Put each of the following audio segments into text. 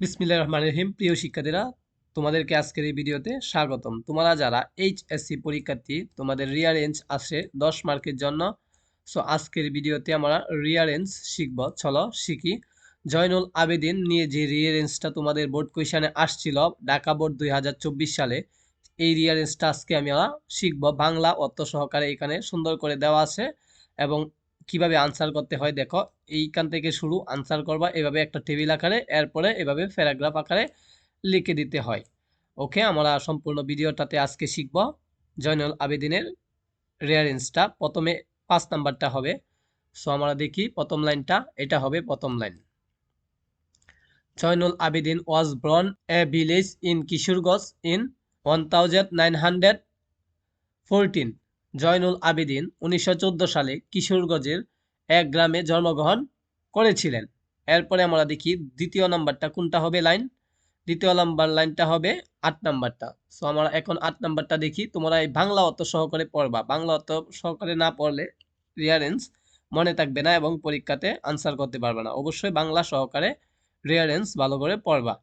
বিসমিল্লাহ রহমান রহিম। প্রিয় শিক্ষার্থীরা, তোমাদেরকে আজকের এই ভিডিওতে স্বাগতম। তোমরা যারা এইচএসসি পরীক্ষার্থী, তোমাদের রিয়ারেঞ্জ আসে দশ মার্কের জন্য। সো আজকের ভিডিওতে আমরা রিয়ারেঞ্জ শিখব। চলো শিখি। জয়নুল আবেদিন নিয়ে যে রিয়ারেঞ্জটা তোমাদের বোর্ড কোয়েশনে আসছিল, ঢাকা বোর্ড দুই হাজার চব্বিশ সালে, এই রিয়ারেঞ্জটা আজকে আমি আমরা শিখব। বাংলা অর্থ সহকারে এখানে সুন্দর করে দেওয়া আছে এবং কীভাবে আনসার করতে হয় দেখো। এইখান থেকে শুরু, আনসার করবা, এভাবে একটা টেবিল আকারে, এরপরে এভাবে প্যারাগ্রাফ আকারে লিখে দিতে হয়। ওকে, আমরা সম্পূর্ণ ভিডিওটাতে আজকে শিখব জয়নুল আবেদিনের রেয়ারেন্সটা প্রথমে পাঁচ নাম্বারটা হবে। সো আমরা দেখি প্রথম লাইনটা, এটা হবে প্রথম line. Zainul Abedin was born a village in Kishoreganj in one thousand nine hundred fourteen Zainul Abedin উনিশশো চোদ্দ সালে কিশোরগঞ্জের এক গ্রামে জন্মগ্রহণ করেছিলেন। এরপরে আমরা দেখি দ্বিতীয় নাম্বারটা কোনটা হবে লাইন? দ্বিতীয় নাম্বার লাইনটা হবে আট নাম্বারটা। সো আমরা এখন আট নাম্বারটা দেখি। তোমরা এই বাংলা অর্থ সহকারে পড়বা। বাংলা অর্থ সহকারে না পড়লে রিয়ারেন্স মনে থাকবে না এবং পরীক্ষাতে আনসার করতে পারবে না। অবশ্যই বাংলা সহকারে রিয়ারেন্স ভালো করে পড়বা।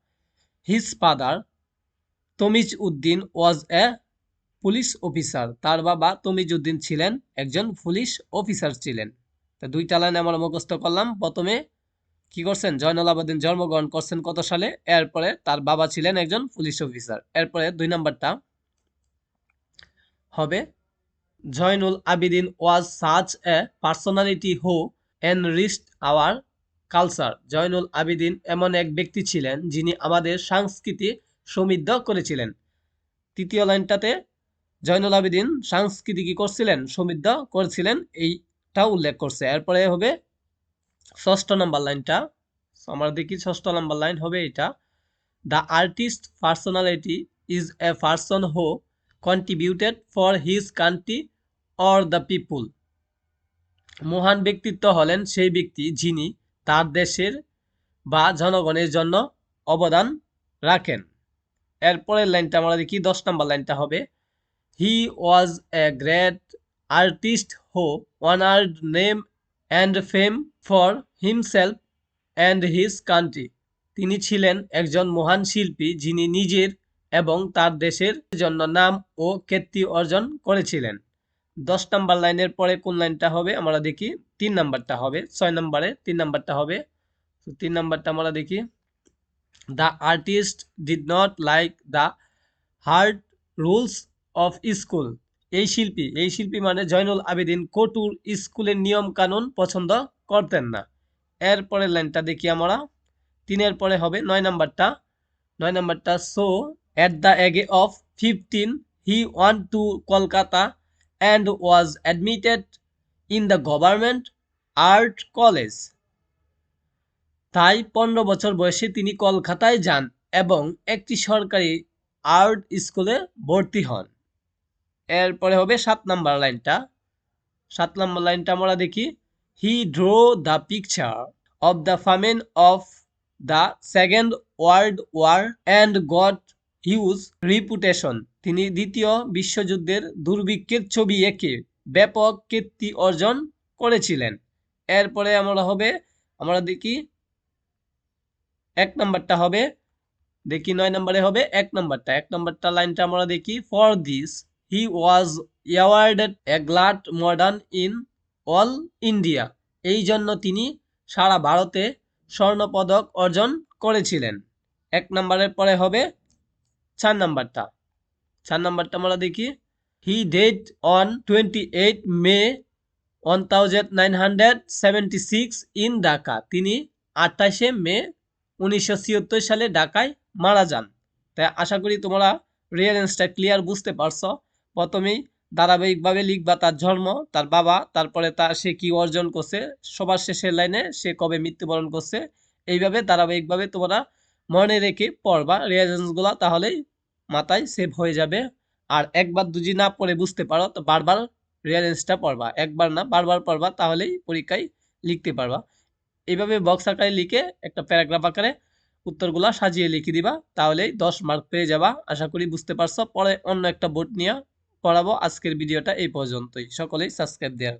His father Tamiz Uddin was a police officer. তার বাবা তমিজুদ্দিন ছিলেন, একজন পুলিশ অফিসার ছিলেন। তা দুইটা লাইন আমরা মুখস্থ করলাম। প্রথমে, কি করছেন? জয়নুল আবেদিন জন্মগ্রহণ করছেন কত সালে? এরপরে তার বাবা ছিলেন একজন পুলিশ অফিসার। এরপরে দুই নাম্বারটা হবে, Zainul Abedin was such a personality who enriched our culture. Zainul Abedin এমন এক ব্যক্তি ছিলেন যিনি আমাদের সংস্কৃতি সমৃদ্ধ করেছিলেন। তৃতীয় লাইনটাতে জয়নুল আবেদিন সংস্কৃতি করছিলেন, সমৃদ্ধ করছিলেন, এইটা উল্লেখ করছে। এরপরে হবে ষষ্ঠ নাম্বার লাইনটা। আমরা দেখি ষষ্ঠ নাম্বার লাইন হবে এটা। The artist personality is a person who contributed for his country or the people মহান ব্যক্তিত্ব হলেন সেই ব্যক্তি যিনি তার দেশের বা জনগণের জন্য অবদান রাখেন। এরপরের লাইনটা আমরা দেখি, দশ নাম্বার লাইনটা হবে। He was a great artist who honoured name and fame for himself and his country তিনি ছিলেন একজন মহান শিল্পী যিনি নিজের এবং তার দেশের জন্য নাম ও খ্যাতি অর্জন করেছিলেন। দশ নাম্বার লাইনের পরে কোন লাইনটা হবে? আমরা দেখি, তিন নাম্বারটা হবে, ছয় নাম্বারে তিন নাম্বারটা হবে। তো তিন নাম্বারটা আমরা দেখি the artist did not like the hard rules of school এই শিল্পী এই শিল্পী মানে জয়নুল আবেদিন কটুর স্কুলের নিয়ম কানুন পছন্দ করতেন না। এরপরের লাইনটা দেখি আমরা। তিনের পরে হবে নয় নাম্বারটা। নয় নাম্বারটা so at the age of fifteen he went to Kolkata and was admitted in the government art college তাই পনেরো বছর বয়সে তিনি কলকাতায় যান এবং একটি সরকারি আর্ট স্কুলে ভর্তি হন। এরপরে হবে সাত নাম্বার লাইনটা। সাত নাম্বার লাইনটা আমরা দেখি। He drew the picture of the famine of the second world war and got huge reputation তিনি দ্বিতীয় বিশ্বযুদ্ধের দুর্ভিক্ষের ছবি এঁকে ব্যাপক কীর্তি অর্জন করেছিলেন। এরপরে আমরা হবে, আমরা দেখি, এক নাম্বারটা হবে, দেখি নয় নম্বরে হবে এক নাম্বারটা। এক নাম্বারটা লাইনটা আমরা দেখি for this he was awarded a gold medal in all India এই জন্য তিনি সারা ভারতে স্বর্ণপদক অর্জন করেছিলেন। এক নম্বরের পরে হবে চার নাম্বারটা। চার নাম্বারটা আমরা দেখি। He died on twenty eight May one thousand nine hundred seventy six in Dhaka তিনি আঠাশে মে উনিশশো ছিয়াত্তর সালে ঢাকায় মারা যান। তাই আশা করি তোমরা রিয়ারেন্সটা ক্লিয়ার বুঝতে পারছ। প্রথমেই ধারাবাহিকভাবে লিখবা তার জন্ম, তার বাবা, তারপরে তার সে কি অর্জন করছে, সবার শেষের লাইনে সে কবে মৃত্যুবরণ করছে, এইভাবে ধারাবাহিকভাবে তোমরা মনে রেখে পড়বা রিয়ারেন্সগুলো তাহলেই মাথায় সেভ হয়ে যাবে। আর একবার দুজি না পড়ে বুঝতে পারো, তো বারবার রিয়ারেন্সটা পড়বা। একবার না, বারবার পড়বা, তাহলেই পরীক্ষায় লিখতে পারবা। এইভাবে বক্স আকারে লিখে একটা প্যারাগ্রাফ আকারে উত্তরগুলা সাজিয়ে লিখে দিবা, তাহলেই দশ মার্ক পেয়ে যাবা। আশা করি বুঝতে পারছ। পরে অন্য একটা বোর্ড নিয়ে পড়াবো আজকের ভিডিওটা এই পর্যন্তই। সকলেই সাবস্ক্রাইব দেওয়ার